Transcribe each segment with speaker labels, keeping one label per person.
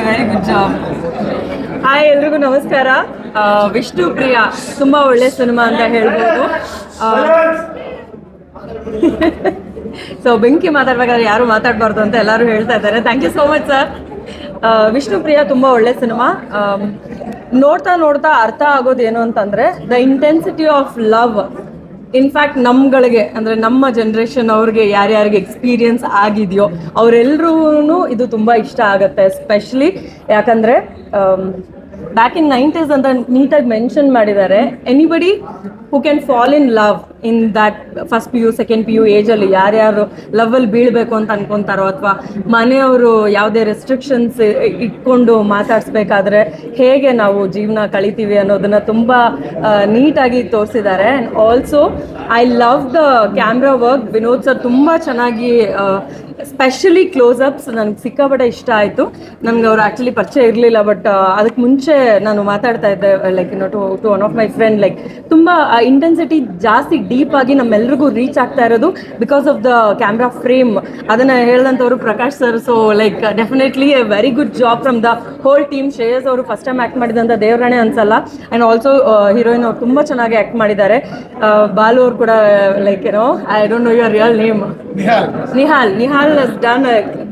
Speaker 1: A very good job
Speaker 2: hi ಎಲ್ರಿಗೂ ನಮಸ್ಕಾರ. ವಿಷ್ಣು ಪ್ರಿಯ, ತುಂಬಾ ಒಳ್ಳೆ ಸಿನಿಮಾ ಅಂತ ಹೇಳ್ಬೋದು. ಸೊ ಬೆಂಕಿ ಮಾತಾಡ್ಬೇಕಾದ್ರೆ ಯಾರು ಮಾತಾಡಬಾರ್ದು ಅಂತ ಎಲ್ಲರೂ ಹೇಳ್ತಾ ಇದ್ದಾರೆ. Thank you so much sir Vishnu Priya, ತುಂಬಾ ಒಳ್ಳೆ ಸಿನಿಮಾ. ನೋಡ್ತಾ ನೋಡ್ತಾ ಅರ್ಥ ಆಗೋದು ಏನು ಅಂತಂದ್ರೆ the intensity of love in fact ನಮ್ಗಳಿಗೆ, ಅಂದ್ರೆ ನಮ್ಮ ಜನ್ರೇಷನ್ ಅವ್ರಿಗೆ ಯಾರ್ಯಾರಿಗೆ ಎಕ್ಸ್ಪೀರಿಯನ್ಸ್ ಆಗಿದೆಯೋ ಅವರೆಲ್ಲರೂ ಇದು ತುಂಬಾ ಇಷ್ಟ ಆಗುತ್ತೆ ಎಸ್ಪೆಷಲಿ ಯಾಕಂದ್ರೆ ಬ್ಯಾಕ್ ಇನ್ ನೈಂಟೀಸ್ ಅಂತ ನೀಟಾಗಿ ಮೆನ್ಷನ್ ಮಾಡಿದ್ದಾರೆ anybody who can fall in love in that first P U second P U ಏಜಲ್ಲಿ ಯಾರ್ಯಾರು ಲವ್ವಲ್ಲಿ ಬೀಳಬೇಕು ಅಂತ ಅನ್ಕೊಂತಾರೋ ಅಥವಾ ಮನೆಯವರು ಯಾವುದೇ ರೆಸ್ಟ್ರಿಕ್ಷನ್ಸ್ ಇಟ್ಕೊಂಡು ಮಾತಾಡಿಸ್ಬೇಕಾದ್ರೆ ಹೇಗೆ ನಾವು ಜೀವನ ಕಳಿತೀವಿ ಅನ್ನೋದನ್ನ ತುಂಬ ನೀಟಾಗಿ ತೋರಿಸಿದ್ದಾರೆ. And also I love the camera work Vinod sir ತುಂಬ ಚೆನ್ನಾಗಿ ಸ್ಪೆಷಲಿ ಕ್ಲೋಸಪ್ಸ್ ನನಗೆ ಸಿಕ್ಕಾಪಟ್ಟೆ ಇಷ್ಟ ಆಯಿತು. ನನಗೆ ಅವ್ರು ಆ್ಯಕ್ಚುಲಿ ಪರಿಚಯ ಇರಲಿಲ್ಲ ಬಟ್ ಅದಕ್ಕೆ ಮುಂಚೆ ನಾನು ಮಾತಾಡ್ತಾ ಇದ್ದೆ like no to to one of my friend like ತುಂಬ ಇಂಟೆನ್ಸಿಟಿ ಜಾಸ್ತಿ ಡೀಪ್ ಆಗಿ ನಮ್ಮೆಲ್ರಿಗೂ ರೀಚ್ ಆಗ್ತಾ ಇರೋದು because of the camera frame ಅದನ್ನ ಹೇಳಿದಂಥವ್ರು Prakash sir so like definitely a very good job from the whole team Shreyas ಅವರು first time act ಮಾಡಿದಂಥ ದೇವ್ರಾಣೆ ಅನ್ಸಲ್ಲ. ಆ್ಯಂಡ್ ಆಲ್ಸೋ ಹೀರೋಯಿನ್ ಅವ್ರು ತುಂಬ ಚೆನ್ನಾಗಿ ಆ್ಯಕ್ಟ್ ಮಾಡಿದ್ದಾರೆ. ಆ, ಬಾಲು ಅವ್ರು ಕೂಡ ಲೈಕ್ ಏನೋ I don't know your real name Nihal. Nihal. Done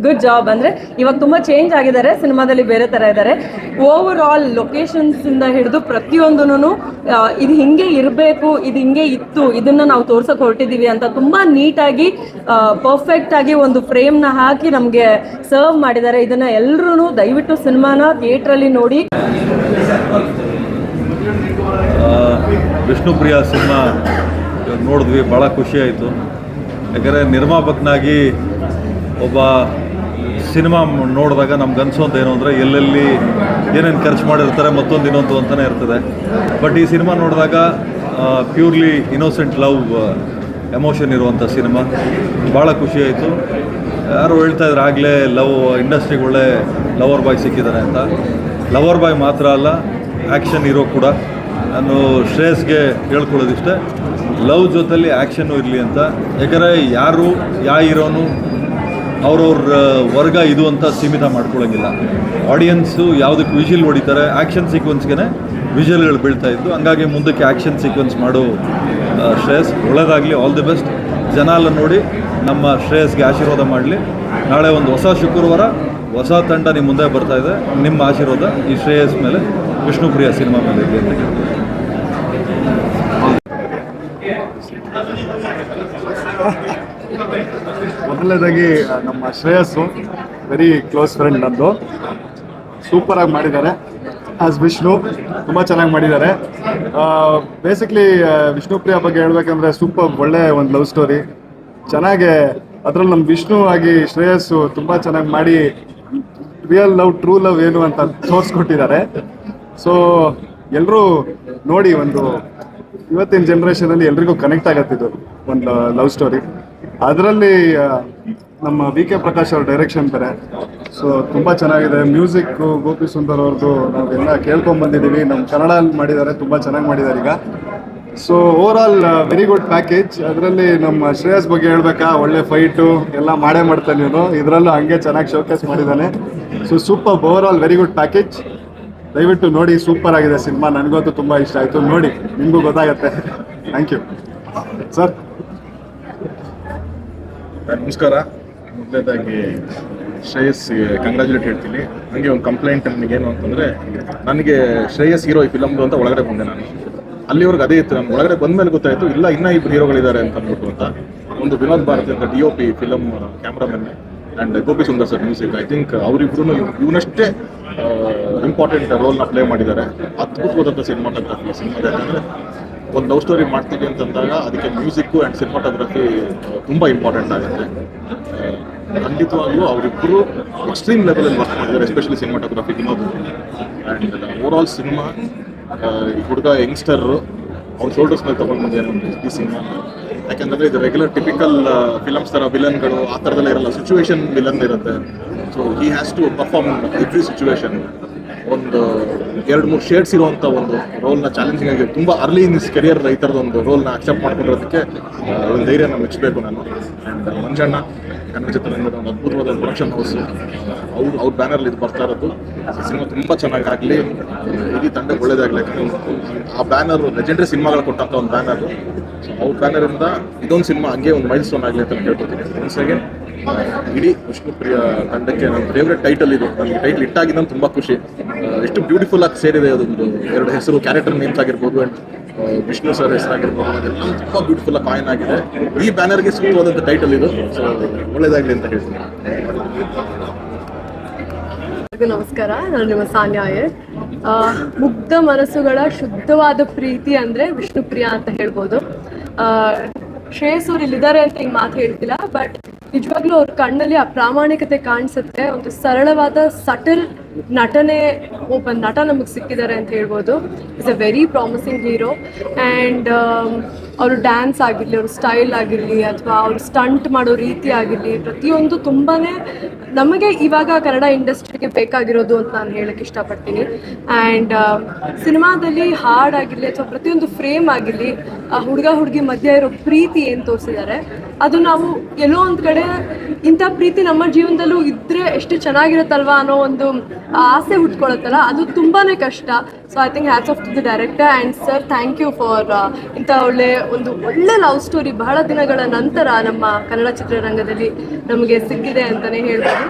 Speaker 2: good job ಅಂದ್ರೆ ಇವಾಗ ತುಂಬಾ ಚೇಂಜ್ ಆಗಿದ್ದಾರೆ, ಸಿನಿಮಾದಲ್ಲಿ ಬೇರೆ ತರ ಇದ್ದಾರೆ. ಓವರ್ ಆಲ್ ಲೊಕೇಶನ್ಸಿಂದ ಹಿಡಿದು ಪ್ರತಿಯೊಂದೂ ಇದು ಹಿಂಗೆ ಇರಬೇಕು, ಇದು ಹಿಂಗೆ ಇತ್ತು, ಇದನ್ನ ನಾವು ತೋರ್ಸೋಕೆ ಹೊರಟಿದ್ದೀವಿ ಅಂತ ತುಂಬಾ ನೀಟಾಗಿ ಪರ್ಫೆಕ್ಟ್ ಆಗಿ ಒಂದು ಫ್ರೇಮ್ನ ಹಾಕಿ ನಮಗೆ ಸರ್ವ್ ಮಾಡಿದ್ದಾರೆ. ಇದನ್ನ ಎಲ್ಲರೂ ದಯವಿಟ್ಟು ಸಿನಿಮಾನ ಥಿಯೇಟರ್ ಅಲ್ಲಿ ನೋಡಿ
Speaker 3: ವಿಷ್ಣುಪ್ರಿಯ ಸಿನಿಮಾ ನೋಡಿದ್ವಿ ಭಾಳ ಖುಷಿ ಆಯಿತು. ಯಾಕಂದರೆ ನಿರ್ಮಾಪಕನಾಗಿ ಒಬ್ಬ ಸಿನಿಮಾ ನೋಡಿದಾಗ ನಮ್ಗೆ ಅನ್ಸೋದು ಏನು ಅಂದರೆ ಎಲ್ಲೆಲ್ಲಿ ಏನೇನು ಖರ್ಚು ಮಾಡಿರ್ತಾರೆ ಮತ್ತೊಂದು ಇನ್ನೊಂದು ಅಂತಲೇ ಇರ್ತದೆ. ಬಟ್ ಈ ಸಿನಿಮಾ ನೋಡಿದಾಗ ಪ್ಯೂರ್ಲಿ ಇನೋಸೆಂಟ್ ಲವ್ ಎಮೋಷನ್ ಇರುವಂಥ ಸಿನಿಮಾ. ಭಾಳ ಖುಷಿ ಆಯಿತು. ಯಾರು ಹೇಳ್ತಾ ಇದ್ರು, ಆಗಲೇ ಲವ್ ಇಂಡಸ್ಟ್ರಿಗೆ ಒಳ್ಳೆ ಲವರ್ ಬಾಯ್ ಸಿಕ್ಕಿದ್ದಾರೆ ಅಂತ. ಲವರ್ ಬಾಯ್ ಮಾತ್ರ ಅಲ್ಲ ಆ್ಯಕ್ಷನ್ ಇರೋ ಕೂಡ. ನಾನು ಶ್ರೇಯಸ್ಗೆ ಹೇಳ್ಕೊಳ್ಳೋದಿಷ್ಟೇ, ಲವ್ ಜೊತೆಲಿ ಆ್ಯಕ್ಷನ್ನು ಇರಲಿ ಅಂತ. ಯಾಕಂದರೆ ಯಾರು, ಯಾ ಹೀರೋನು ಅವ್ರವ್ರ ವರ್ಗ ಇದು ಅಂತ ಸೀಮಿತ ಮಾಡ್ಕೊಳ್ಳೋಂಗಿಲ್ಲ ಆಡಿಯನ್ಸು ಯಾವುದಕ್ಕೆ ವಿಷಲ್ ಹೊಡಿತಾರೆ ಆ್ಯಕ್ಷನ್ ಸೀಕ್ವೆನ್ಸ್ಗೆ ವಿಷಲ್ಗಳು ಬೀಳ್ತಾ ಇದ್ದು, ಹಂಗಾಗಿ ಮುಂದಕ್ಕೆ ಆ್ಯಕ್ಷನ್ ಸೀಕ್ವೆನ್ಸ್ ಮಾಡೋ ಶ್ರೇಯಸ್ ಒಳ್ಳೆಯದಾಗಲಿ ಆಲ್ ದಿ ಬೆಸ್ಟ್ ಜನ ಎಲ್ಲ ನೋಡಿ ನಮ್ಮ ಶ್ರೇಯಸ್ಗೆ ಆಶೀರ್ವಾದ ಮಾಡಲಿ. ನಾಳೆ ಒಂದು ಹೊಸ ಶುಕ್ರವಾರ, ಹೊಸ ತಂಡ ನಿಮ್ಮ ಮುಂದೆ ಬರ್ತಾ ಇದೆ. ನಿಮ್ಮ ಆಶೀರ್ವಾದ ಈ ಶ್ರೇಯಸ್ ಮೇಲೆ ವಿಷ್ಣುಪ್ರಿಯ ಸಿನಿಮಾ ಮೇಲೆ ಇದೆ ಅಂತ ಕೇಳ್ತೀನಿ
Speaker 4: ಮೊದಲನೇದಾಗಿ ನಮ್ಮ ಶ್ರೇಯಸ್ಸು ವೆರಿ ಕ್ಲೋಸ್ ಫ್ರೆಂಡ್ ನಂದು. ಸೂಪರಾಗಿ ಮಾಡಿದ್ದಾರೆ. ಆಸ್ ವಿಷ್ಣು ತುಂಬ ಚೆನ್ನಾಗಿ ಮಾಡಿದ್ದಾರೆ. ಬೇಸಿಕ್ಲಿ ವಿಷ್ಣುಪ್ರಿಯ ಬಗ್ಗೆ ಹೇಳ್ಬೇಕಂದ್ರೆ ಸೂಪರ್ ಒಳ್ಳೆ ಒಂದು ಲವ್ ಸ್ಟೋರಿ ಚೆನ್ನಾಗೆ, ಅದ್ರಲ್ಲಿ ನಮ್ಮ ವಿಷ್ಣು ಆಗಿ ಶ್ರೇಯಸ್ಸು ತುಂಬ ಚೆನ್ನಾಗಿ ಮಾಡಿ ರಿಯಲ್ ಲವ್ ಟ್ರೂ ಲವ್ ಏನು ಅಂತ ತೋರಿಸ್ಕೊಟ್ಟಿದ್ದಾರೆ. ಸೊ ಎಲ್ಲರೂ ನೋಡಿ ಒಂದು, ಇವತ್ತಿನ ಜನ್ರೇಷನಲ್ಲಿ ಎಲ್ರಿಗೂ ಕನೆಕ್ಟ್ ಆಗತ್ತಿದ್ದು ಒಂದು ಲವ್ ಸ್ಟೋರಿ ಅದರಲ್ಲಿ ನಮ್ಮ ವಿ ಕೆ ಪ್ರಕಾಶ್ ಅವ್ರ ಡೈರೆಕ್ಷನ್ ಬೇರೆ. ಸೊ ತುಂಬ ಚೆನ್ನಾಗಿದೆ. ಮ್ಯೂಸಿಕ್ ಗೋಪಿ ಸುಂದರ್ ಅವ್ರದ್ದು ನಾವೆಲ್ಲ ಕೇಳ್ಕೊಂಡ್ ಬಂದಿದ್ದೀವಿ. ನಮ್ಮ ಕನ್ನಡಲ್ಲಿ ಮಾಡಿದ್ದಾರೆ ತುಂಬ ಚೆನ್ನಾಗಿ ಮಾಡಿದ್ದಾರೆ ಈಗ. So overall very good package ಅದರಲ್ಲಿ ನಮ್ಮ ಶ್ರೇಯಸ್ ಬಗ್ಗೆ ಹೇಳ್ಬೇಕಾ? ಒಳ್ಳೆ ಫೈಟು ಎಲ್ಲ ಮಾಡೇ ಮಾಡ್ತಾನೆ ಇವನು. ಇದರಲ್ಲೂ ಹಂಗೆ ಚೆನ್ನಾಗಿ ಶೋಕೇಸ್ ಮಾಡಿದ್ದಾನೆ so super overall very good package ದಯವಿಟ್ಟು ನೋಡಿ ಸೂಪರ್ ಆಗಿದೆ ಸಿನಿಮಾ. ನನಗಂತೂ ತುಂಬ ಇಷ್ಟ ಆಯಿತು. ನೋಡಿ, ನಿಮಗೂ ಗೊತ್ತಾಗತ್ತೆ. ಥ್ಯಾಂಕ್ ಯು ಸರ್
Speaker 5: ನಮಸ್ಕಾರ. ಮೊದಲನೇದಾಗಿ ಶ್ರೇಯಸ್ಗೆ ಕಂಗ್ರ್ಯಾಚುಲೇಟ್ ಹೇಳ್ತೀನಿ. ನನಗೆ ಒಂದು ಕಂಪ್ಲೇಂಟ್ ನನಗೇನು ಅಂತಂದರೆ, ನನಗೆ ಶ್ರೇಯಸ್ ಹೀರೋ ಈ ಫಿಲಮ್ದು ಅಂತ ಒಳಗಡೆ ಬಂದೆ ನಾನು. ಅಲ್ಲಿವರೆಗೆ ಅದೇ ಇತ್ತು. ನಾನು ಒಳಗಡೆ ಬಂದ್ಮೇಲೆ ಗೊತ್ತಾಯಿತು, ಇಲ್ಲ, ಇನ್ನೂ ಇಬ್ಬರು ಹೀರೋಗಳಿದ್ದಾರೆ ಅಂತ ಅಂದ್ಬಿಟ್ಟು ಅಂತ. ಒಂದು ವಿನೋದ್ ಭಾರತಿ ಅಂತ D O P film cameraman and Gopi Sundar sir music I think ಅವರಿಬ್ರು ಇವನಷ್ಟೇ ಇಂಪಾರ್ಟೆಂಟ್ ರೋಲ್ನ ಪ್ಲೇ ಮಾಡಿದ್ದಾರೆ. ಅದ್ಭುತವಾದಂಥ ಸಿನಿಮಾಟೋಗ್ರಫಿ ಸಿನಿಮಾದ ಯಾಕಂದರೆ ಒಂದು ಲವ್ ಸ್ಟೋರಿ ಮಾಡ್ತೀವಿ ಅಂತಂದಾಗ ಅದಕ್ಕೆ ಮ್ಯೂಸಿಕ್ಕು ಆ್ಯಂಡ್ ಸಿನಿಮಾಟೋಗ್ರಫಿ ತುಂಬ ಇಂಪಾರ್ಟೆಂಟ್ ಆಗುತ್ತೆ. ಖಂಡಿತವಾಗ್ಲೂ ಅವರಿಬ್ಬರು ಎಕ್ಸ್ಟ್ರೀಮ್ ಲೆವೆಲಲ್ಲಿ ವರ್ಕ್ ಮಾಡಿದ್ದಾರೆ especially cinematography Vinod and overall cinema ಹುಡುಗ ಯಂಗ್ಸ್ಟರ್ ಅವ್ರ ಶೋಲ್ಡರ್ಸ್ ಮೇಲೆ ತೊಗೊಂಡು ಈ ಸಿನಿಮಾ ಯಾಕೆಂದರೆ ಇದು ರೆಗ್ಯುಲರ್ ಟಿಪಿಕಲ್ ಫಿಲಮ್ಸ್ ಥರ ವಿಲನ್ಗಳು ಆ ಥರದೆಲ್ಲ ಇರಲ್ಲ ಸಿಚುವೇಶನ್ ವಿಲನ್ ಇರುತ್ತೆ. So he has to perform every situation ಒಂದು ಎರಡು ಮೂರು ಶೇಡ್ಸ್ ಇರುವಂಥ ಒಂದು ರೋಲ್ನ ಚಾಲೆಂಜಿಂಗ್ ಆಗಿ ತುಂಬ ಅರ್ಲಿ ಇನ್ ಇಸ್ ಕೆರಿಯರ್ ಒಂದು ರೋಲ್ನ ಅಕ್ಸೆಪ್ಟ್ ಮಾಡ್ಕೊಂಡಿರೋದಕ್ಕೆ ಧೈರ್ಯ ಒಂದು ಧೈರ್ಯನ ಮೆಚ್ಚಬೇಕು ನಾನು. ಆ್ಯಂಡ್ ಮಂಜಣ್ಣ, ಕನ್ನಡ ಚಿತ್ರರಂಗದ ಒಂದು ಅದ್ಭುತವಾದ ಪ್ರೊಡಕ್ಷನ್ ಹೌಸ್ ಅವ್ರು ಅವ್ರ ಬ್ಯಾನರ್ ಇದು ಬರ್ತಾ ಇರೋದು. ಸಿನಿಮಾ ತುಂಬ ಚೆನ್ನಾಗಾಗಲಿ ಇಡೀ ತಂಡಕ್ಕೆ ಒಳ್ಳೇದಾಗಲಿ ಆ ಬ್ಯಾನರ್ ಲೆಜೆಂಡ್ರಿ ಸಿನಿಮಾಗಳು ಕೊಟ್ಟಂಥ ಒಂದು ಬ್ಯಾನರ್ ಅವ್ರ ಬ್ಯಾನರಿಂದ ಇದೊಂದು ಸಿನಿಮಾ ಹಂಗೆ ಒಂದು ಮೈಲ್ ಸ್ಟೋನ್ ಆಗಲಿ ಅಂತ ಕೇಳ್ಕೊತೀನಿ ಒನ್ಸ್ ಅಗೇನ್ ಇಡೀ ವಿಷ್ಣುಪ್ರಿಯ ತಂಡಕ್ಕೆ ನನ್ನ ಫೇವ್ರೆಟ್ ಟೈಟಲ್ ಇದು. ನನಗೆ ಟೈಟಲ್ ಇಟ್ಟಾಗಿದ್ದ ತುಂಬ ಖುಷಿ. ಎಷ್ಟು ಬ್ಯೂಟಿಫುಲ್ ಆಗಿ ಸೇರಿದೆ ಅದೊಂದು ಎರಡು ಹೆಸರು ಕ್ಯಾರೆಕ್ಟರ್ ನೇಮ್ಸ್ ಆಗಿರ್ಬೋದು ಅಂಡ್ ವಿಷ್ಣು ಸರ್ ಹೆಸರಾಗಿರ್ಬೋದು, ಅದೆಲ್ಲ ತುಂಬ ಬ್ಯೂಟಿಫುಲ್ ಆಗಿ ಕಾಯಿನ್ ಆಗಿದೆ. ಈ ಬ್ಯಾನರ್ಗೆ ಸೂಕ್ತವಾದಂಥ ಟೈಟಲ್ ಇದು. ಸೊ ಒಳ್ಳೇದಾಗಲಿ ಅಂತ ಹೇಳ್ತೀನಿ.
Speaker 1: ನಮಸ್ಕಾರ. ನಾನು ನಿಮ್ಮ ಸಾನ್ಯ ಮುಗ್ಧ ಮನಸ್ಸುಗಳ ಶುದ್ಧವಾದ ಪ್ರೀತಿ ಅಂದ್ರೆ ವಿಷ್ಣುಪ್ರಿಯ ಅಂತ ಹೇಳ್ಬೋದು. ಶ್ರೇಯಸ್ ಅವ್ರು ಇಲ್ಲಿದ್ದಾರೆ ಅಂತ ಹಿಂಗೆ ಮಾತು ಹೇಳ್ತಿಲ್ಲ ಬಟ್ ನಿಜವಾಗ್ಲೂ ಅವ್ರ ಕಣ್ಣಲ್ಲಿ ಆ ಪ್ರಾಮಾಣಿಕತೆ ಕಾಣಿಸುತ್ತೆ ಒಂದು ಸರಳವಾದ ಸಟಲ್ ನಟನೆ ಒಬ್ಬ ನಟ ನಮಗೆ ಸಿಕ್ಕಿದ್ದಾರೆ ಅಂತ ಹೇಳ್ಬೋದು. Is a very promising hero and ಅವರು ಡ್ಯಾನ್ಸ್ ಆಗಿರಲಿ, ಅವ್ರ ಸ್ಟೈಲ್ ಆಗಿರಲಿ ಅಥವಾ ಅವ್ರು ಸ್ಟಂಟ್ ಮಾಡೋ ರೀತಿ ಆಗಿರಲಿ, ಪ್ರತಿಯೊಂದು ತುಂಬಾ ನಮಗೆ ಇವಾಗ ಕನ್ನಡ ಇಂಡಸ್ಟ್ರಿಗೆ ಬೇಕಾಗಿರೋದು ಅಂತ ನಾನು ಹೇಳಕ್ಕೆ ಇಷ್ಟಪಡ್ತೀನಿ. ಆ್ಯಂಡ್ ಸಿನಿಮಾದಲ್ಲಿ ಹಾಡಾಗಿರಲಿ ಅಥವಾ ಪ್ರತಿಯೊಂದು ಫ್ರೇಮ್ ಆಗಿರಲಿ, ಆ ಹುಡುಗ ಹುಡುಗಿ ಮಧ್ಯೆ ಇರೋ ಪ್ರೀತಿ ಏನು ತೋರಿಸಿದ್ದಾರೆ, ಅದು ನಾವು ಎಲ್ಲೋ ಒಂದು ಕಡೆ ಇಂಥ ಪ್ರೀತಿ ನಮ್ಮ ಜೀವನದಲ್ಲೂ ಇದ್ದರೆ ಎಷ್ಟು ಚೆನ್ನಾಗಿರುತ್ತಲ್ವಾ ಅನ್ನೋ ಒಂದು ಆಸೆ ಹುಟ್ಕೊಳತ್ತಲ್ಲ ಅದು ತುಂಬಾ ಕಷ್ಟ. So I think hats off to the director and sir thank you for ಇಂಥ ಒಳ್ಳೆ ಒಂದು ಒಳ್ಳೆ ಲವ್ ಸ್ಟೋರಿ ಬಹಳ ದಿನಗಳ ನಂತರ ನಮ್ಮ ಕನ್ನಡ ಚಿತ್ರರಂಗದಲ್ಲಿ ನಮಗೆ ಸಿಕ್ಕಿದೆ ಅಂತಲೇ ಹೇಳ್ಬೋದು.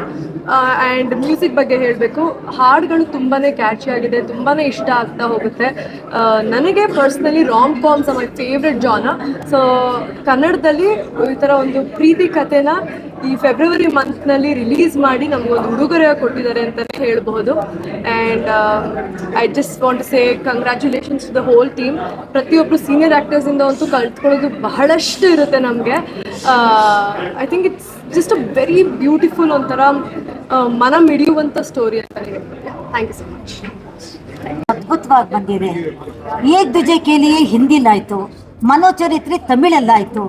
Speaker 1: ಆ್ಯಂಡ್ ಮ್ಯೂಸಿಕ್ ಬಗ್ಗೆ ಹೇಳಬೇಕು. ಹಾಡುಗಳು ತುಂಬಾ ಕ್ಯಾಚಿ ಆಗಿದೆ ತುಂಬಾ ಇಷ್ಟ ಆಗ್ತಾ ಹೋಗುತ್ತೆ. ನನಗೆ personally rom coms my favourite genre so ಕನ್ನಡದಲ್ಲಿ ಈ ಥರ ಒಂದು ಪ್ರೀತಿ ಕಥೆನ ಈ ಫೆಬ್ರವರಿ ಮಂತ್ನಲ್ಲಿ ರಿಲೀಸ್ ಮಾಡಿ ನಮಗೊಂದು ಉಡುಗೊರೆ ಕೊಟ್ಟಿದ್ದಾರೆ ಅಂತಲೇ ಹೇಳ್ಬೋದು and I just want to say congratulations to the whole team ಪ್ರತಿಯೊಬ್ಬರು ಸೀನಿಯರ್ ಆ್ಯಕ್ಟರ್ಸಿಂದ ಅಂತೂ ಕಲ್ತ್ಕೊಳ್ಳೋದು ಬಹಳಷ್ಟು ಇರುತ್ತೆ ನಮಗೆ. I think it's just a very beautiful ಒಂಥರ ಮನ ಮಿಡಿಯುವಂಥ ಸ್ಟೋರಿ ಅಂತ ಥ್ಯಾಂಕ್ ಯು ಸೊ ಮಚ್
Speaker 6: ಅದ್ಭುತವಾಗಿ ಬಂದಿದೆ. ಏಕ್ ದುಜೆ ಕೇಲಿಯೇ ಹಿಂದಿಲಾಯಿತು ಮನೋಚರಿತ್ರೆ ತಮಿಳಲ್ಲಾಯ್ತು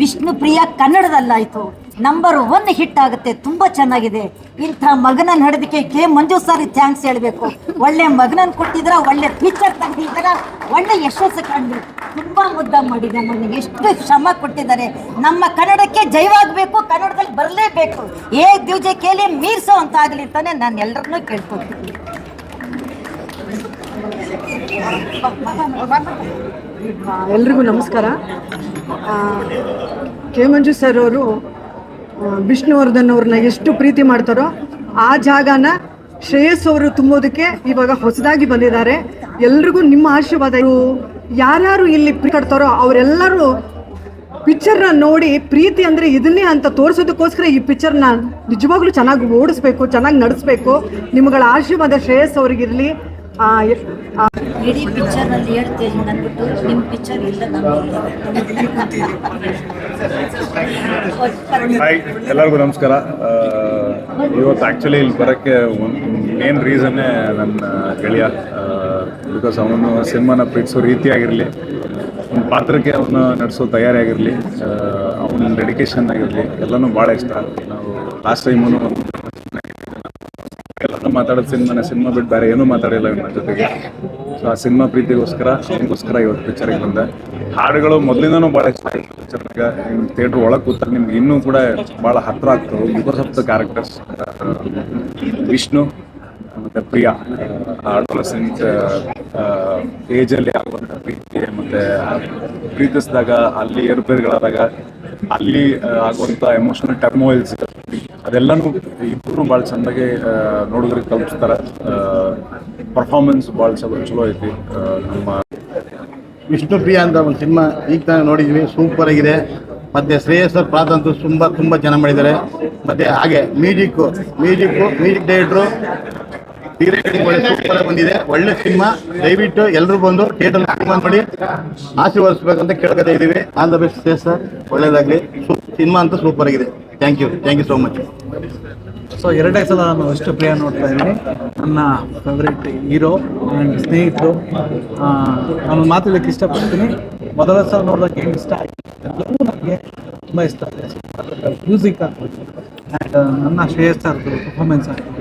Speaker 6: ವಿಷ್ಣು ಪ್ರಿಯ ಕನ್ನಡದಲ್ಲಾಯ್ತು. ನಂಬರ್ ಒನ್ ಹಿಟ್ ಆಗುತ್ತೆ, ತುಂಬಾ ಚೆನ್ನಾಗಿದೆ. ಇಂಥ ಮಗನ ನಡೆದಕ್ಕೆ ಕೆ ಮಂಜು ಸರ್ ಥ್ಯಾಂಕ್ಸ್ ಹೇಳಬೇಕು. ಒಳ್ಳೆ ಮಗನನ್ನು ಕೊಟ್ಟಿದ್ರ, ಒಳ್ಳೆ ಪಿಕ್ಚರ್ ತೆಗೆದಿದ್ದೀರ ಒಳ್ಳೆ ಯಶಸ್ಸು ಕಂಡು ತುಂಬಾ ಮುದ್ದ ಮಾಡಿದೆ ಮಗನಿಗೆ ಎಷ್ಟು ಶ್ರಮ ಕೊಟ್ಟಿದ್ದಾರೆ. ನಮ್ಮ ಕನ್ನಡಕ್ಕೆ ಜೈವಾಗಬೇಕು ಕನ್ನಡದಲ್ಲಿ ಬರಲೇಬೇಕು. ಏ ದ್ವಿಜೆ ಕೇಳಿ ಮೀರ್ಸೋ ಅಂತ ಆಗಲಿ ಅಂತಾನೆ ನಾನು ಎಲ್ಲರನ್ನೂ ಕೇಳ್ಕೊತೀನಿ
Speaker 7: ಎಲ್ರಿಗೂ ನಮಸ್ಕಾರ. ಕೆ ಮಂಜು ಸರ್ ಅವರು ವಿಷ್ಣುವರ್ಧನ್ ಅವ್ರನ್ನ ಎಷ್ಟು ಪ್ರೀತಿ ಮಾಡ್ತಾರೋ ಆ ಜಾಗನ ಶ್ರೇಯಸ್ ಅವರು ತುಂಬೋದಕ್ಕೆ ಇವಾಗ ಹೊಸದಾಗಿ ಬಂದಿದ್ದಾರೆ. ಎಲ್ರಿಗೂ ನಿಮ್ಮ ಆಶೀರ್ವಾದ. ಯಾರ್ಯಾರು ಇಲ್ಲಿ ಕಟ್ತಾರೋ ಅವರೆಲ್ಲರೂ ಪಿಕ್ಚರ್ನ ನೋಡಿ ಪ್ರೀತಿ ಅಂದರೆ ಇದನ್ನೇ ಅಂತ ತೋರಿಸೋದಕ್ಕೋಸ್ಕರ ಈ ಪಿಕ್ಚರ್ನ ನಿಜವಾಗ್ಲೂ ಚೆನ್ನಾಗಿ ಓಡಿಸ್ಬೇಕು, ಚೆನ್ನಾಗಿ ನಡೆಸ್ಬೇಕು. ನಿಮ್ಗಳ ಆಶೀರ್ವಾದ ಶ್ರೇಯಸ್ ಅವ್ರಿಗಿರಲಿ.
Speaker 6: ಇಡೀ ಪಿಕ್ಚರ್ನಲ್ಲಿ ಹೇಳ್ತೇನೆ ಅಂದ್ಬಿಟ್ಟು ನಿಮ್ಮ ಪಿಕ್ಚರ್ ಇಲ್ಲ
Speaker 8: ಹಾಯ್ ಎಲ್ಲರಿಗೂ ನಮಸ್ಕಾರ. ಇವತ್ತು ಆ್ಯಕ್ಚುಲಿ ಇಲ್ಲಿ ಬರೋಕ್ಕೆ ಒಂದು ಮೇನ್ ರೀಸನ್ನೇ ನನ್ನ ಗೆಳೆಯ ಬಿಕಾಸ್ ಅವನು ಸಿನಿಮಾನ ಪ್ರೀತಿಸೋ ರೀತಿಯಾಗಿರಲಿ, ಒಂದು ಪಾತ್ರಕ್ಕೆ ಅವನ ನಡೆಸೋ ತಯಾರಿಯಾಗಿರಲಿ ಅವನ ಡೆಡಿಕೇಶನ್ ಆಗಿರಲಿ, ಎಲ್ಲನೂ ಭಾಳ ಇಷ್ಟ. ನಾವು ಲಾಸ್ಟ್ ಟೈಮೂ ಎಲ್ಲರೂ ಮಾತಾಡೋದು ಸಿನಿಮಾನ, ಸಿನಿಮಾ ಬಿಟ್ಟು ಬೇರೆ ಏನೂ ಮಾತಾಡಿಲ್ಲ ನನ್ನ ಜೊತೆಗೆ. ಸೊ ಆ ಸಿನಿಮಾ ಪ್ರೀತಿಗೋಸ್ಕರ ಅದಕ್ಕೋಸ್ಕರ ಇವತ್ತು ಪಿಕ್ಚರಿಗೆ ಬಂದೆ. ಹಾಡುಗಳು ಮೊದಲಿಂದನೂ ಭಾಳ ಇಷ್ಟ ಆಯಿತು ಪಿಕ್ಚರ್ನಾಗ ಥಿಯೇಟ್ರ್ ಒಳಗೆ ಕೂತಾರೆ ನಿಮ್ಗೆ ಇನ್ನೂ ಕೂಡ ಭಾಳ ಹತ್ರ ಆಗ್ತವೆ. ಬಿಕಾಸ್ ಆಫ್ ಕ್ಯಾರೆಕ್ಟರ್ಸ್ ವಿಷ್ಣು, ಮತ್ತು ಪ್ರಿಯಾ ಅಡೋಲಸೆಂಟ್ ಏಜಲ್ಲಿ ಆಗುವಂಥ ಪ್ರೀತಿ, ಮತ್ತು ಪ್ರೀತಿಸಿದಾಗ ಅಲ್ಲಿ ಏರುಪೇರುಗಳಾದಾಗ ಅಲ್ಲಿ ಆಗುವಂಥ ಎಮೋಷನಲ್ ಟರ್ಮೋಯಿಲ್ಸ್ ಅದೆಲ್ಲನೂ ಇಬ್ಬರು ಭಾಳ ಚೆಂದಾಗಿ ನೋಡಿದ್ರೆ ತಲುಪಿಸ್ತಾರೆ. ಪರ್ಫಾರ್ಮೆನ್ಸ್ ಭಾಳ ಚಲೋ ಐತಿ. ನಮ್ಮ
Speaker 9: ವಿಷ್ಣು ಪ್ರಿಯ ಅಂತ ಒಂದು ಸಿನಿಮಾ ಈಗ ತಾನೇ ನೋಡಿದ್ವಿ. ಸೂಪರ್ ಆಗಿದೆ. ಮತ್ತೆ ಶ್ರೇಯಸ್ ಪಾತ್ರ ಅಂತೂ ತುಂಬ ತುಂಬ ಚೆನ್ನಾಗಿ ಮಾಡಿದ್ದಾರೆ. ಮತ್ತೆ ಹಾಗೆ music music music director super ಬಂದಿದೆ. ಒಳ್ಳೆ ಸಿನಿಮಾ. ದಯವಿಟ್ಟು ಎಲ್ಲರೂ ಬಂದು ಥಿಯೇಟರ್ ಮಾಡಿ ಆಶೀರ್ವದಿಸ್ಬೇಕಂತ ಕೇಳ್ಕೊತಾ ಇದ್ದೀವಿ. ಆಲ್ ದ ಬೆಸ್ಟ್ ಸರ್ ಒಳ್ಳೇದಾಗಲಿ. ಸಿನಿಮಾ ಅಂತ ಸೂಪರ್ ಆಗಿದೆ. Thank you thank you so much
Speaker 10: so ಎರಡೇ ಸಲ ನಾನು ಅಷ್ಟು ಪ್ರಿಯ ನೋಡ್ತಾ ಇದ್ದೀನಿ. ನನ್ನ ಫೇವ್ರೆಟ್ ಹೀರೋ ಆ್ಯಂಡ್ ಸ್ನೇಹಿತರು. ನಾನು ಮಾತಾಡೋಕ್ಕೆ ಇಷ್ಟಪಡ್ತೀನಿ. ಮೊದಲ ಸಲ ನೋಡಿದಾಗ ಏನು ಇಷ್ಟ ಆಯಿತು ನನಗೆ ತುಂಬ ಇಷ್ಟ ಮ್ಯೂಸಿಕ್ ಆಗ್ಬೋದು. ಆ್ಯಂಡ್ ನನ್ನ ಶ್ರೇಯಸ್ ಸರ್ದು ಪರ್ಫಾರ್ಮೆನ್ಸ್ ಆಗ್ಬೋದು.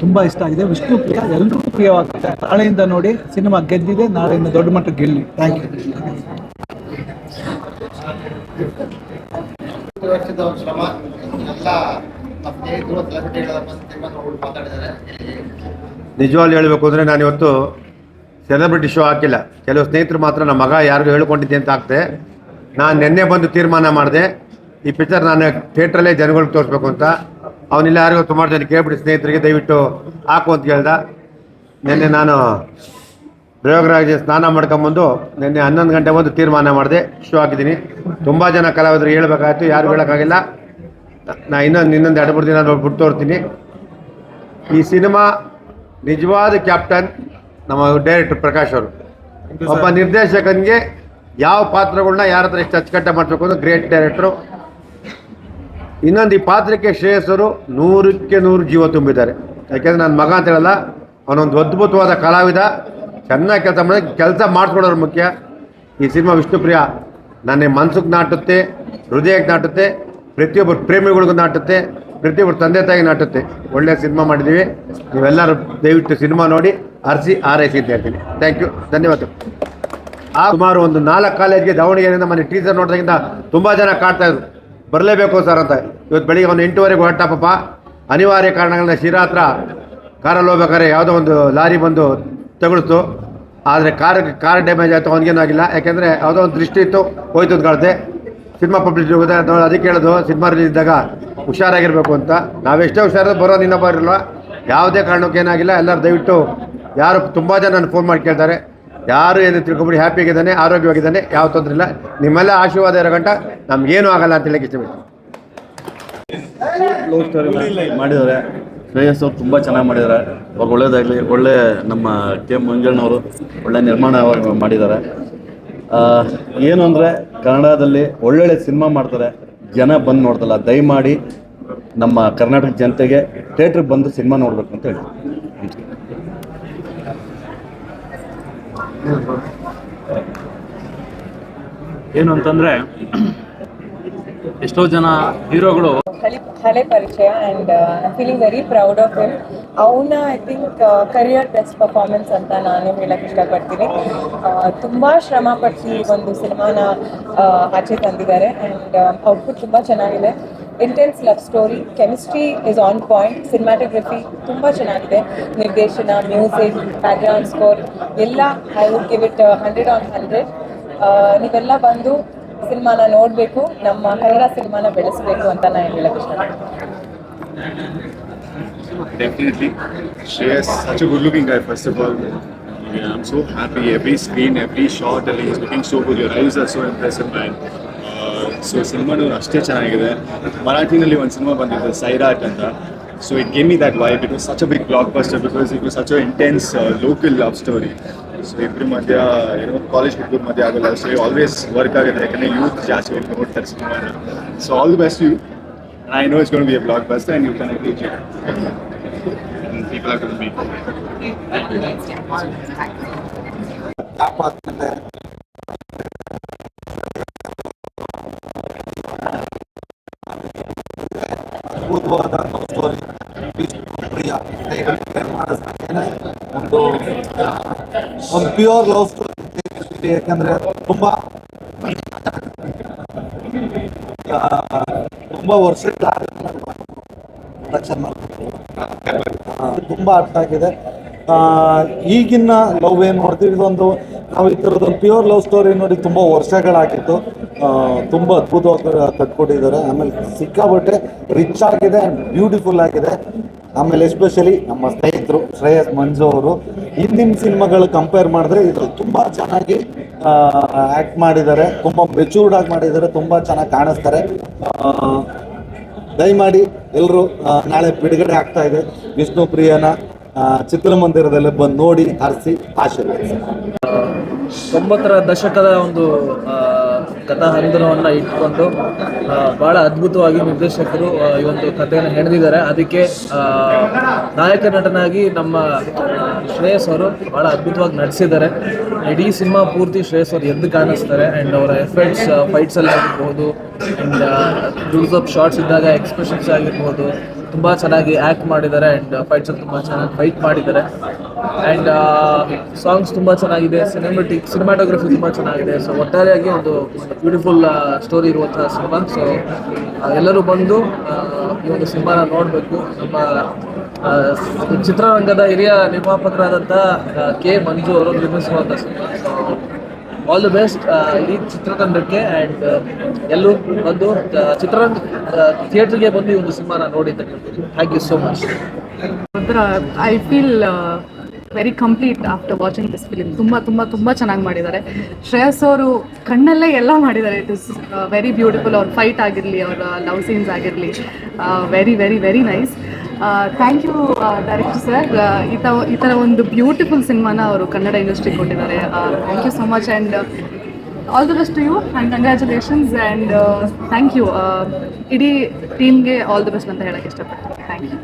Speaker 10: ತುಂಬ ಇಷ್ಟ ಆಗಿದೆ. ವಿಷ್ಣು ಪ್ರಿಯ ಎಲ್ಲರೂ ಪ್ರಿಯವಾಗುತ್ತೆ. ನಾಳೆಯಿಂದ ನೋಡಿ ಸಿನಿಮಾ ಗೆದ್ದಿದೆ. ನಾಳೆಯಿಂದ ದೊಡ್ಡ ಮಟ್ಟಕ್ಕೆ ಗೆಲ್ಲಿ. ಥ್ಯಾಂಕ್ ಯು
Speaker 9: ವರ್ಷದ ಶ್ರಮ.
Speaker 11: ನಿಜವಾಗ್ಲೂ ಹೇಳಬೇಕು ಅಂದರೆ ನಾನು ಇವತ್ತು ಸೆಲೆಬ್ರಿಟಿ ಶೋ ಹಾಕಿಲ್ಲ. ಕೆಲವು ಸ್ನೇಹಿತರು ಮಾತ್ರ ನಮ್ಮ ಮಗ ಯಾರಿಗೂ ಹೇಳ್ಕೊಂಡಿದ್ದೆ ಅಂತ ಆಗ್ತದೆ. ನಾನು ನಿನ್ನೆ ಬಂದು ತೀರ್ಮಾನ ಮಾಡಿದೆ. ಈ ಪಿಕ್ಚರ್ ನಾನು ಥಿಯೇಟ್ರಲ್ಲೇ ಜನಗಳಿಗೆ ತೋರಿಸ್ಬೇಕು ಅಂತ. ಅವನಿಲ್ಲ ಯಾರಿಗೂ ಸುಮಾರು ಜನ ಕೇಳ್ಬಿಟ್ಟು ಸ್ನೇಹಿತರಿಗೆ ದಯವಿಟ್ಟು ಹಾಕು ಅಂತ ಹೇಳ್ದ. ನಿನ್ನೆ ನಾನು ಪ್ರಯೋಗರಾಜ ಸ್ನಾನ ಮಾಡ್ಕೊಂಬಂದು ನಿನ್ನೆ ಹನ್ನೊಂದು ಗಂಟೆ ಒಂದು ತೀರ್ಮಾನ ಮಾಡಿದೆ. ಶೋ ಹಾಕಿದ್ದೀನಿ. ತುಂಬ ಜನ ಕಲಾವಿದರು ಹೇಳ್ಬೇಕಾಯ್ತು ಯಾರು ಹೇಳೋಕ್ಕಾಗಿಲ್ಲ. ನಾ ಇನ್ನೊಂದು ಇನ್ನೊಂದು ಎರಡು ಮೂರು ದಿನ ನೋಡ್ಬಿಟ್ಟು ತೋರ್ತೀನಿ. ಈ ಸಿನಿಮಾ ನಿಜವಾದ ಕ್ಯಾಪ್ಟನ್ ನಮ್ಮ ಡೈರೆಕ್ಟರ್ ಪ್ರಕಾಶ್ ಅವರು. ಒಬ್ಬ ನಿರ್ದೇಶಕನಿಗೆ ಯಾವ ಪಾತ್ರಗಳನ್ನ ಯಾರ ಹತ್ರ ಎಷ್ಟು ಅಚ್ಚುಕಟ್ಟೆ ಮಾಡಬೇಕು ಅನ್ನೋ ಗ್ರೇಟ್ ಡೈರೆಕ್ಟ್ರು. ಇನ್ನೊಂದು ಈ ಪಾತ್ರಕ್ಕೆ ಶ್ರೇಯಸ್ಸರು ನೂರಕ್ಕೆ ನೂರು ಜೀವ ತುಂಬಿದ್ದಾರೆ. ಯಾಕೆಂದರೆ ನನ್ನ ಮಗ ಅಂತ ಹೇಳಲ್ಲ, ಅವನೊಂದು ಅದ್ಭುತವಾದ ಕಲಾವಿದ, ಚೆನ್ನಾಗಿ ಕೆಲಸ ಮಾಡಿ, ಕೆಲಸ ಮಾಡಿಸ್ಕೊಡೋರು ಮುಖ್ಯ. ಈ ಸಿನಿಮಾ ವಿಷ್ಣುಪ್ರಿಯ ನನ್ನ ಮನ್ಸಿಗೆ ನಾಟುತ್ತೆ ಹೃದಯಕ್ಕೆ ನಾಟುತ್ತೆ, ಪ್ರತಿಯೊಬ್ಬರು ಪ್ರೇಮಿಗಳಿಗೂ ನಾಟುತ್ತೆ, ಪ್ರತಿಯೊಬ್ಬರು ತಂದೆ ತಾಯಿ ನಾಟುತ್ತೆ. ಒಳ್ಳೆಯ ಸಿನಿಮಾ ಮಾಡಿದ್ದೀವಿ ನೀವೆಲ್ಲರೂ ದಯವಿಟ್ಟು ಸಿನಿಮಾ ನೋಡಿ ಅರಸಿ ಆರೈಸಿ ಅಂತ ಹೇಳ್ತೀನಿ. ಥ್ಯಾಂಕ್ ಯು ಧನ್ಯವಾದ. ಆ ಸುಮಾರು ಒಂದು ನಾಲ್ಕು ಕಾಲೇಜ್ಗೆ ದಾವಣಗೆರೆಯಿಂದ ಮನೆ ಟೀಚರ್ ನೋಡಿದಾಗಿಂದ ತುಂಬ ಜನ ಕಾಡ್ತಾ ಇದ್ರು. ಬರಲೇಬೇಕು ಸರ್ ಅಂತ. ಇವತ್ತು ಬೆಳಿಗ್ಗೆ ಒಂದು ಎಂಟೂವರೆಗೆ ಹೊರಟಪ್ಪ ಅನಿವಾರ್ಯ ಕಾರಣಗಳಿಂದ ಶಿರಾ ಹತ್ರ ಕಾರಲ್ಲಿ ಹೋಗ್ಬೇಕಾದ್ರೆ ಯಾವುದೋ ಒಂದು ಲಾರಿ ಬಂದು ತಗುಳಿತು ಆದರೆ ಕಾರ್ ಕಾರ್ ಡ್ಯಾಮೇಜ್ ಆಯಿತು, ಅವನಿಗೇನು ಆಗಿಲ್ಲ. ಯಾಕೆಂದರೆ ಯಾವುದೋ ಒಂದು ದೃಷ್ಟಿ ಇತ್ತು, ಹೋಯ್ತು ಅಂತ ಸಿನಿಮಾ ಪಬ್ಲಿಷ್ ಹೋಗಿದೆ. ಅದು ಅದಕ್ಕೆ ಹೇಳೋದು, ಸಿನಿಮಾ ರಿಲೀಸ್ ಇದ್ದಾಗ ಹುಷಾರಾಗಿರಬೇಕು ಅಂತ. ನಾವೆಷ್ಟೇ ಹುಷಾರಾದ್ರೆ ಬರೋ ನಿನ್ನ ಇರಲ್ಲ ಯಾವುದೇ ಕಾರಣಕ್ಕೆ ಏನಾಗಿಲ್ಲ. ಎಲ್ಲರೂ ದಯವಿಟ್ಟು ಯಾರು ತುಂಬ ಜನ ಫೋನ್ ಮಾಡಿ ಕೇಳ್ತಾರೆ. ಯಾರು ಏನು ತಿಳ್ಕೊಬಿಡಿ ಹ್ಯಾಪಿಯಾಗಿದ್ದಾನೆ ಆರೋಗ್ಯವಾಗಿದ್ದಾನೆ, ಯಾವ ತೊಂದರೆ ಇಲ್ಲ. ನಿಮ್ಮೆಲ್ಲ ಆಶೀರ್ವಾದ ಇರೋ ಗಂಟ ನಮ್ಗೇನು ಆಗಲ್ಲ ಅಂತ ಹೇಳಕ್ಕೆ ಇಷ್ಟಪಡ್ತೀನಿ.
Speaker 12: ಲವ್ ಸ್ಟೋರಿ ಮಾಡಿದ್ದಾರೆ. ಶ್ರೇಯಸ್ ಅವ್ರು ತುಂಬ ಚೆನ್ನಾಗಿ ಮಾಡಿದ್ದಾರೆ. ಅವ್ರಿಗೆ ಒಳ್ಳೇದಾಗಲಿ, ಒಳ್ಳೆ ನಮ್ಮ ಕೆ ಮಂಜಣ್ಣವರು ಒಳ್ಳೆ ನಿರ್ಮಾಣ ಮಾಡಿದ್ದಾರೆ. ಏನು ಅಂದರೆ ಕನ್ನಡದಲ್ಲಿ ಒಳ್ಳೊಳ್ಳೆ ಸಿನಿಮಾ ಮಾಡ್ತಾರೆ. ಜನ ಬಂದು ನೋಡ್ತಲ್ಲ ದಯಮಾಡಿ ನಮ್ಮ ಕರ್ನಾಟಕ ಜನತೆಗೆ ಥಿಯೇಟ್ರಿಗೆ ಬಂದು ಸಿನಿಮಾ ನೋಡಬೇಕು ಅಂತ ಹೇಳ್ತೀನಿ.
Speaker 10: ಏನು ಅಂತಂದ್ರೆ ಎಷ್ಟೋ ಜನ ಹೀರೋಗಳು
Speaker 13: ಹಳಿ ಪರಿಚಯ I feeling very proud of him ಅವನ I think career best performance ಅಂತ ನಾನು ಹೇಳಕ್ಕೆ ಇಷ್ಟಪಡ್ತೀನಿ. ತುಂಬ ಶ್ರಮ ಪಟ್ಟು ಒಂದು ಸಿನಿಮಾನ ಆಚೆ ತಂದಿದ್ದಾರೆ. ಆ್ಯಂಡ್ ಔಟ್ಪುಟ್ ತುಂಬ ಚೆನ್ನಾಗಿದೆ. Intense love story chemistry is on point cinematography ತುಂಬ ಚೆನ್ನಾಗಿದೆ ನಿರ್ದೇಶನ ಮ್ಯೂಸಿಕ್ ಬ್ಯಾಕ್ಗ್ರೌಂಡ್ ಸ್ಕೋರ್ ಎಲ್ಲ I would give it hundred on hundred ನೀವೆಲ್ಲ ಬಂದು ಸಿನಿಮಾನ ನೋಡಬೇಕು ನಮ್ಮ ಕನ್ನಡ ಸಿನಿಮಾನ ಬೆಳೆಸಬೇಕು ಅಂತ ನಾನು ಹೇಳಕ್ಕೆ ಇಷ್ಟಪಡ್ತೀನಿ
Speaker 8: Definitely. Shreyas, such a good looking guy, first of all. Yeah, I'm so happy. Every screen, every shot, ಅಲ್ಲಿ he's looking so good. Your eyes are so impressive, man. So ಸಿನಿಮಾನು ಅಷ್ಟೇ ಚೆನ್ನಾಗಿದೆ. ಮರಾಠಿನಲ್ಲಿ ಒಂದು ಸಿನಿಮಾ ಬಂದಿದೆ ಸೈರಾಟ್ ಅಂತ. So it gave me that vibe it was such a big blockbuster because it was such a intense local love story so ಇಬ್ಬರ ಮಧ್ಯ ಏನೋ college ಹುಡುಗರ ಮಧ್ಯ ಆಗಲ್ಲ. ಸೊ ಆಲ್ವೇಸ್ ವರ್ಕ್ ಆಗುತ್ತೆ ಯಾಕಂದರೆ ಯೂತ್ ಜಾಸ್ತಿ ಹೋಗಿ ನೋಡ್ತಾರೆ ಸಿನಿಮಾನ. So all the best you I know it's going to be a blockbuster and you can reach it. And people are going to be.
Speaker 10: ಅದ್ಭುತವಾದ ಸ್ಟೋರಿ ಪ್ರಿಯ ಒಂದು ಒಂದು ಪ್ಯೂರ್ ಲವ್ ಸ್ಟೋರಿ ಯಾಕಂದ್ರೆ ತುಂಬಾ ತುಂಬಾ ವರ್ಷಗಳ ತುಂಬಾ ಅರ್ಥ ಆಗಿದೆ ಈಗಿನ ಲವ್ ಏನು ನೋಡ್ತೀವಿ ಇದೊಂದು ನಾವು ಈ ಥರದೊಂದು ಪ್ಯೂರ್ ಲವ್ ಸ್ಟೋರಿ ನೋಡಿ ತುಂಬ ವರ್ಷಗಳಾಗಿತ್ತು. ತುಂಬ ಅದ್ಭುತವಾಗಿ ಕಟ್ಕೊಟ್ಟಿದ್ದಾರೆ. ಆಮೇಲೆ ಸಿಕ್ಕಾಬಟ್ಟೆ ರಿಚ್ ಆಗಿದೆ ಬ್ಯೂಟಿಫುಲ್ ಆಗಿದೆ. ಆಮೇಲೆ ಎಸ್ಪೆಷಲಿ ನಮ್ಮ ಸ್ನೇಹಿತರು ಶ್ರೇಯಸ್ ಮಂಜು ಅವರು ಹಿಂದಿನ ಸಿನಿಮಾಗಳು ಕಂಪೇರ್ ಮಾಡಿದ್ರೆ ಇದ್ರಲ್ಲಿ ತುಂಬ ಚೆನ್ನಾಗಿ ಆ್ಯಕ್ಟ್ ಮಾಡಿದ್ದಾರೆ. ತುಂಬ ಮೆಚೂರ್ಡ್ ಆಗಿ ಮಾಡಿದ್ದಾರೆ. ತುಂಬ ಚೆನ್ನಾಗಿ ಕಾಣಿಸ್ತಾರೆ. ದಯಮಾಡಿ ಎಲ್ಲರೂ ನಾಳೆ ಬಿಡುಗಡೆ ಆಗ್ತಾ ಇದೆ. ವಿಷ್ಣು ಪ್ರಿಯನ ಚಿತ್ರಮಂದಿರದಲ್ಲಿ ಬಂದು ನೋಡಿ ಹರಿಸಿ ಆಶೀರ್ವದಿಸಿ.
Speaker 14: ತೊಂಬತ್ತರ ದಶಕದ ಒಂದು ಕಥಾ ಕಥಾಹಂದರವನ್ನು ಇಟ್ಕೊಂಡು ಬಹಳ ಅದ್ಭುತವಾಗಿ ನಿರ್ದೇಶಕರು ಈ ಒಂದು ಕಥೆಯನ್ನು ಹೆಣೆದಿದ್ದಾರೆ. ಅದಕ್ಕೆ ನಾಯಕ ನಟನಾಗಿ ನಮ್ಮ ಶ್ರೇಯಸ್ ಅವರು ಬಹಳ ಅದ್ಭುತವಾಗಿ ನಟಿಸಿದ್ದಾರೆ. ಇಡೀ ಸಿನಿಮಾ ಪೂರ್ತಿ ಶ್ರೇಯಸ್ ಅವರು ಎದ್ದು ಕಾಣಿಸ್ತಾರೆ. ಆ್ಯಂಡ್ ಅವರ ಎಫೆಕ್ಟ್ಸ್ ಫೈಟ್ಸ್ ಅಲ್ಲಿ ಆಗಿರ್ಬೋದು ಆ್ಯಂಡ್ ಜೂಸ್ ಅಪ್ ಶಾರ್ಟ್ಸ್ ಇದ್ದಾಗ ಎಕ್ಸ್ಪ್ರೆಷನ್ಸ್ ಆಗಿರ್ಬೋದು ತುಂಬ ಚೆನ್ನಾಗಿ ಆ್ಯಕ್ಟ್ ಮಾಡಿದ್ದಾರೆ ಆ್ಯಂಡ್ ಫೈಟ್ಸ್ ತುಂಬ ಚೆನ್ನಾಗಿ ಫೈಟ್ ಮಾಡಿದ್ದಾರೆ. ಆ್ಯಂಡ್ ಸಾಂಗ್ಸ್ ತುಂಬ ಚೆನ್ನಾಗಿದೆ ಸಿನಿಮೆಟಿಕ್ ಸಿನಿಮಾಟೋಗ್ರಫಿ ತುಂಬ ಚೆನ್ನಾಗಿದೆ. ಸೊ ಒಟ್ಟಾರೆಯಾಗಿ ಒಂದು ಬ್ಯೂಟಿಫುಲ್ ಸ್ಟೋರಿ ಇರುವಂತಹ ಸಿನಿಮಾ ಸೊ ಎಲ್ಲರೂ ಬಂದು ಈ ಒಂದು ಸಿನಿಮಾನ ನೋಡಬೇಕು. ನಮ್ಮ ಚಿತ್ರರಂಗದ ಹಿರಿಯ ನಿರ್ಮಾಪಕರಾದಂಥ ಕೆ ಮಂಜು ಅವರು ನಿರ್ಮಿಸುವಂಥ cinema so all the best ಈ ಚಿತ್ರತಂಡಕ್ಕೆ ಆ್ಯಂಡ್ ಎಲ್ಲರೂ ಬಂದು ಚಿತ್ರರಂಗ ಥಿಯೇಟ್ರಿಗೆ ಬಂದು ಈ ಒಂದು ಸಿನಿಮಾನ ನೋಡಿ ಅಂತ thank you so much
Speaker 15: I feel very complete after watching this film ತುಂಬ ತುಂಬ ತುಂಬ ಚೆನ್ನಾಗಿ ಮಾಡಿದ್ದಾರೆ. ಶ್ರೇಯಸ್ ಅವರು ಕಣ್ಣಲ್ಲೇ ಎಲ್ಲ ಮಾಡಿದ್ದಾರೆ. ಇಟ್ ಇಸ್ ವೆರಿ ಬ್ಯೂಟಿಫುಲ್ ಅವ್ರ ಫೈಟ್ ಆಗಿರಲಿ, ಅವರ ಲವ್ ಸೀನ್ಸ್ ಆಗಿರಲಿ. Very very very nice thank you director sir ಈ ತ ಈ ಥರ ಒಂದು ಬ್ಯೂಟಿಫುಲ್ ಸಿನಿಮಾನ ಅವರು ಕನ್ನಡ ಇಂಡಸ್ಟ್ರಿ ಕೊಟ್ಟಿದ್ದಾರೆ. Thank you so much and all the best to you and congratulations and thank you ಇಡೀ ಟೀಮ್ಗೆ ಆಲ್ ದ ಬೆಸ್ಟ್ ಅಂತ ಹೇಳೋಕ್ಕೆ ಇಷ್ಟಪಡ್ತೀನಿ. Thank you